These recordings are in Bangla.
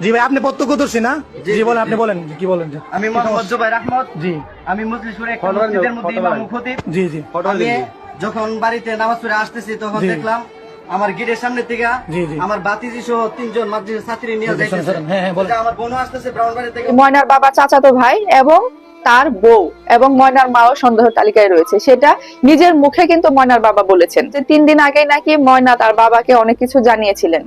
জি ভাই আপনি প্রত্যক্ষদর্শী না? জি, বলেন আপনি বলেন কি বলেন আমি মোহাম্মদ জুবাইর আহমদ। জি। আমি একটা মসজিদের মধ্যে ইমাম খতিব জি জি। আমি যখন বাড়িতে নামাজ পড়ে আসতেছি তখন দেখলাম আমার গেটের সামনে থেকে জি, জি। আমার বাতিজি সহ তিনজন মাদ্রাসার ছাত্রী নিয়ে যাইতেছে। হ্যাঁ, হ্যাঁ, বলেন। আমার বোন আসতেছে ব্রাউনবাড়ি থেকে। ময়নার বাবা চাচাতো ভাই এবং তার বউ এবং ময়নার মাও সন্দেহ তালিকায় রয়েছে। সেটা নিজের মুখে কিন্তু ময়নার বাবা বলেছেন যে তিন দিন আগে নাকি ময়না তার বাবাকে অনেক কিছু জানিয়েছিলেন।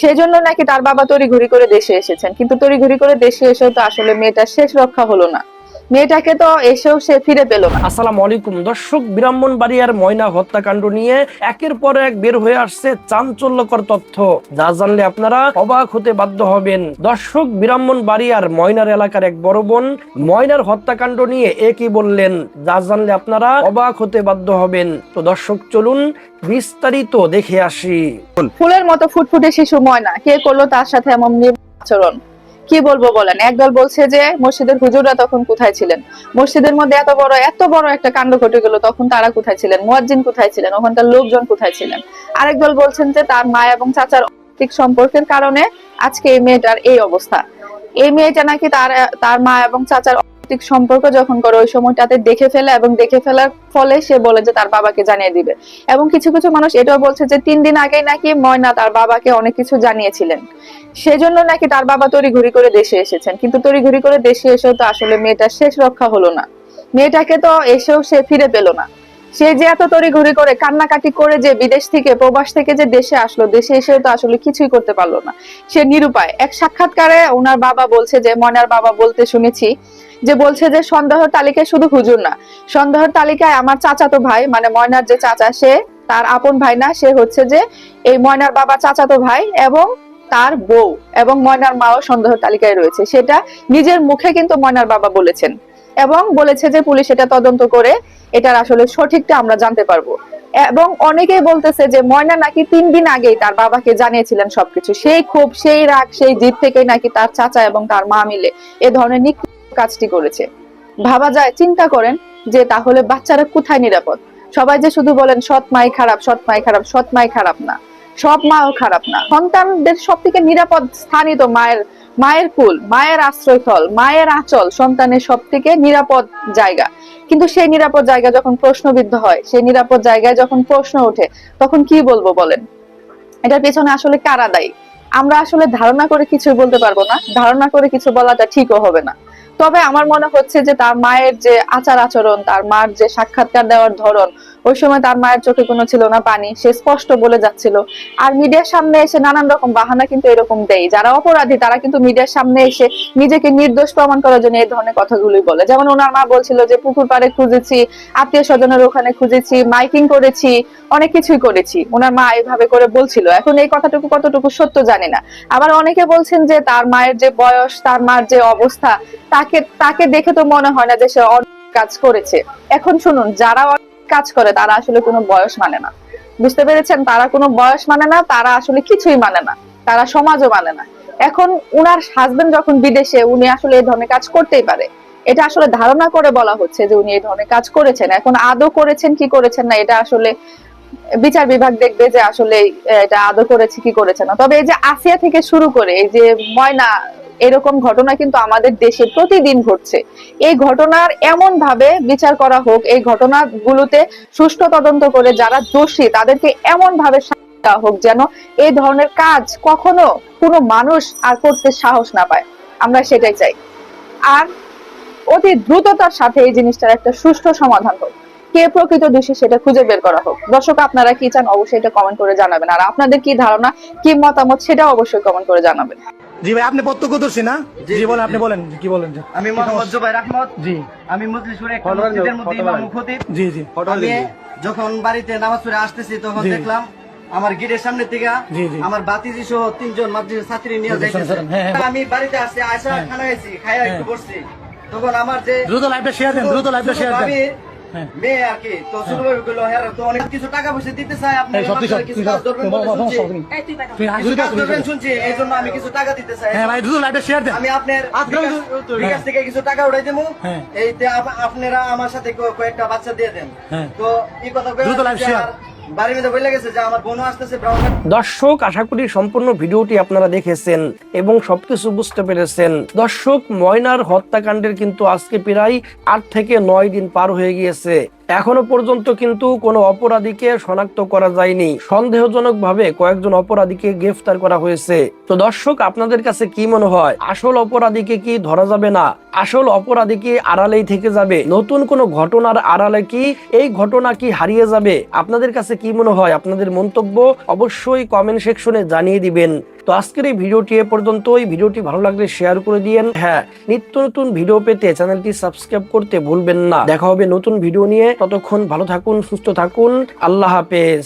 সেজন্য নাকি তার বাবা তড়িঘড়ি করে দেশে এসেছেন। কিন্তু তড়িঘড়ি করে দেশে এসেও তো আসলে মেয়েটা শেষ রক্ষা হলো না। মেয়েটাকে তো এসেও সে ফিরে পেল আসসালামু আলাইকুম। দর্শক ব্রাহ্মণবাড়িয়ার ময়না হত্যাকাণ্ড নিয়ে একের পর এক বের হয়ে আসছে চাঞ্চল্যকর তথ্য। যা জানলে আপনারা অবাক হতে বাধ্য হবেন। দর্শক ব্রাহ্মণবাড়িয়ার ময়নার এলাকার এক বড় বোন ময়নার হত্যাকাণ্ড নিয়ে একই বললেন? যা জানলে আপনারা অবাক হতে বাধ্য হবেন। তো দর্শক চলুন বিস্তারিত দেখে আসি। ফুলের মতো ফুটফুটে শিশু ময়না। কে করল তার সাথে এমন আচরণ কি বলব বলেন? একদল বলছে যে মসজিদের হুজুররা তখন কোথায় ছিলেন? মসজিদের মধ্যে এত বড় এত বড় একটা কাণ্ড ঘটে গেল, তখন তারা কোথায় ছিলেন? মুয়াজ্জিন কোথায় ছিলেন? ওখানকার লোকজন কোথায় ছিলেন? আরেক দল বলছেন যে তার মা এবং চাচার অতিক সম্পর্কের কারণে আজকে এই মেয়েটার এই অবস্থা। এই মেয়েটা নাকি তার তার মা এবং চাচার অনৈতিক সম্পর্ক যখন করে, ওই সময়টাতে দেখে ফেলে এবং দেখে ফেলার ফলে সে বলে যে তার বাবাকে জানিয়ে দিবে। এবং কিছু কিছু মানুষ এটাও বলছে যে তিন দিন আগে নাকি ময়না তার বাবাকে অনেক কিছু জানিয়েছিলেন। সেজন্য নাকি তার বাবা তড়িঘড়ি করে দেশে এসেছেন। কিন্তু তড়িঘড়ি করে দেশে এসেও তো আসলে মেয়েটার শেষ রক্ষা হলো না। মেয়েটাকে তো এসেও সে ফিরে পেল না। সে যে এত তড়িঘড়ি করে, কান্নাকাটি করে যে বিদেশ থেকে, প্রবাস থেকে যে দেশে আসলো, দেশে এসেও তো আসলে কিছুই করতে পারল না। সে নিরুপায়। এক সাক্ষাৎকারে ওনার বাবা বলছে যে, ময়নার বাবা বলতে শুনেছি যে বলছে যে সন্দেহের তালিকায় শুধু হুজুর না, সন্দেহের তালিকায় আমার চাচাতো ভাই মানে ময়নার যে চাচা, সে তার আপন ভাই না, সে হচ্ছে যে এই ময়নার বাবা চাচাতো ভাই এবং তার বউ এবং ময়নার মাও সন্দেহ তালিকায় রয়েছে। সেটা নিজের মুখে কিন্তু ময়নার বাবা বলেছেন এবং বলেছে যে পুলিশ এটা তদন্ত করে এটার আসলে সঠিকটা আমরা জানতে পারব। এবং অনেকেই বলতেছে যে ময়না নাকি তিন দিন আগেই তার বাবাকে জানিয়েছিলেন সবকিছু। সেই ক্ষোভ, সেই রাগ, সেই জিদ থেকেই নাকি তার চাচা এবং তার মা মিলে এ ধরনের কাজটি করেছে। ভাবা যায়, চিন্তা করেন যে তাহলে বাচ্চারা কোথায় নিরাপদ? সবাই যে শুধু বলেন, সৎ মাই খারাপ, সৎ মাই খারাপ, সৎ মাই খারাপ না। সব মাও খারাপ না। সন্তানদের সব থেকে নিরাপদ স্থানই তো মায়ের মায়ের কুল, মায়ের আশ্রয়স্থল, মায়ের আঁচল সন্তানের সব থেকে নিরাপদ জায়গা। কিন্তু সেই নিরাপদ জায়গা যখন প্রশ্নবিদ্ধ হয়, সেই নিরাপদ জায়গায় যখন প্রশ্ন ওঠে, তখন কি বলব বলেন? এটার পেছনে আসলে কারা দায়ী? আমরা আসলে ধারণা করে কিছু বলতে পারব না, ধারণা করে কিছু বলাটা ঠিকও হবে না। তবে আমার মনে হচ্ছে যে তার মায়ের যে আচার আচরণ, তার মার যে সাক্ষাৎকার দেওয়ার ধরন ওই সময় তার মায়ের চোখে কোনো ছিল না পানি, সে স্পষ্ট বলে যাচ্ছিল। আর মিডিয়ার সামনে এসে নানান রকম বাহানা কিন্তু এরকম দেয়। যারা অপরাধী, তারা কিন্তু মিডিয়ার সামনে এসে নিজেকে নির্দোষ প্রমাণ করার জন্য এই ধরনের কথাগুলোই বলে। যেমন ওনার মা বলছিল যে, পুকুর পাড়ে খুঁজেছি, আত্মীয় স্বজনের ওখানে খুঁজেছি, মাইকিং করেছি, অনেক কিছুই করেছি। ওনার মা এইভাবে করে বলছিল। এখন এই কথাটুকু কতটুকু সত্য জানি না। আবার অনেকে বলছেন যে, তার মায়ের যে বয়স, তার মার যে অবস্থা, তাকে তাকে দেখে তো মনে হয় না যে সে কাজ করেছে। এখন শুনুন, যারা কাজ করে, তারা আসলে কোনো বয়স মানে না। বুঝতে পেরেছেন? তারা কোনো বয়স মানে না, তারা আসলে কিছুই মানে না। তারা সমাজও মানে না। এখন উনার হাজবেন্ড যখন বিদেশে, উনি আসলে এই ধরনের কাজ করতেই পারে। এটা আসলে ধারণা করে বলা হচ্ছে যে উনি এই ধরনের কাজ করেছেন। এখন আদৌ করেছেন, কি করেছেন না, এটা আসলে বিচার বিভাগ দেখবে যে আসলে এটা আদৌ করেছে, কি করেছে না। তবে এই যে আসিয়া থেকে শুরু করে, এই যে ময়না এরকম ঘটনা কিন্তু আমাদের দেশে প্রতিদিন ঘটছে। এই ঘটনার এমন ভাবে বিচার করা হোক, এই ঘটনাগুলোতে সুষ্ঠু তদন্ত করে যারা দোষী, তাদেরকে এমন ভাবে হোক যেন এই ধরনের কাজ কখনো কোনো মানুষ আর করতে সাহস না পায়। আমরা সেটাই চাই। আর অতি দ্রুততার সাথে এই জিনিসটার একটা সুষ্ঠু সমাধান হোক। কে প্রকৃত দোষী সেটা খুঁজে বের করা হোক। দর্শক, আপনারা কি চান অবশ্যই এটা কমেন্ট করে জানাবেন। আর আপনাদের কি ধারণা, কি মতামত সেটা অবশ্যই কমেন্ট করে জানাবেন। জি ভাই আপনি প্রত্যক্ষদর্শী না? জি, বলেন আপনি বলেন কি বলেন? আমি মোহাম্মদ জুবাইর আহমদ জি। আমি মজলিসপুরে একটা মসজিদের মধ্যে ইমাম খতিব। জি জি আমি যখন বাড়িতে নামাজ পড়ে আসতেছি তখন দেখলাম আমার গেটের সামনে থেকে জি, জি। আমার বাতিজি সহ তিনজন মাদ্রাসার ছাত্রী নিয়ে যাইতেছে। হ্যাঁ, হ্যাঁ। আমি বাড়িতে আসছি আয়সা হ্যাঁ। খানা হয়েছি খাইয়া একটু। বসছি। তখন আমার যে দ্রুত লাইভটা শেয়ার দেন দ্রুত লাইভটা শেয়ার দেন। মেয়ে আর কি তো ছোট ভাবি গুলো হ্যাঁ তো অনেক কিছু টাকা পয়সা দিতে চাই আপনি এই সত্যি সত্যি শুনছি। জন্য আমি কিছু টাকা দিতে চাই হ্যাঁ ভাই দ্রুত লাইভটা শেয়ার দেন। আমি আপনার বিকাশ- থেকে কিছু টাকা উঠাই দেবো। হ্যাঁ। এইতে আপনারা আমার সাথে কয়েকটা বাচ্চা দিয়ে দেন। হ্যাঁ। তো এই কথা দ্রুত দর্শক, আশা করি সম্পূর্ণ ভিডিওটি আপনারা দেখেছেন এবং সবকিছু বুঝতে পেরেছেন। দর্শক, ময়নার হত্যাকাণ্ডের কিন্তু আজকে প্রায় আট থেকে নয় দিন পার হয়ে গিয়েছে। এখনও পর্যন্ত কিন্তু কোনো অপরাধীকে শনাক্ত করা যায়নি। সন্দেহজনক ভাবে কয়েকজন অপরাধীকে গ্রেফতার করা হয়েছে। তো দর্শক, আপনাদের কাছে কি মনে হয়? আসল অপরাধীকে কি ধরা যাবে না? আসল অপরাধী কি আড়ালেই থেকে যাবে? নতুন কোনো ঘটনার আড়ালে কি এই ঘটনা কি হারিয়ে যাবে? আপনাদের কাছে কি মনে হয়? আপনাদের মন্তব্য অবশ্যই কমেন্ট সেকশনে জানিয়ে দিবেন। তো আজকের এই ভিডিওটি এ পর্যন্ত এই ভিডিওটি ভালো লাগলে শেয়ার করে দিয়েন। হ্যাঁ নিত্য নতুন ভিডিও পেতে চ্যানেলটি সাবস্ক্রাইব করতে ভুলবেন না। দেখা হবে নতুন ভিডিও নিয়ে। ততক্ষণ ভালো থাকুন, সুস্থ থাকুন। আল্লাহ হাফেজ।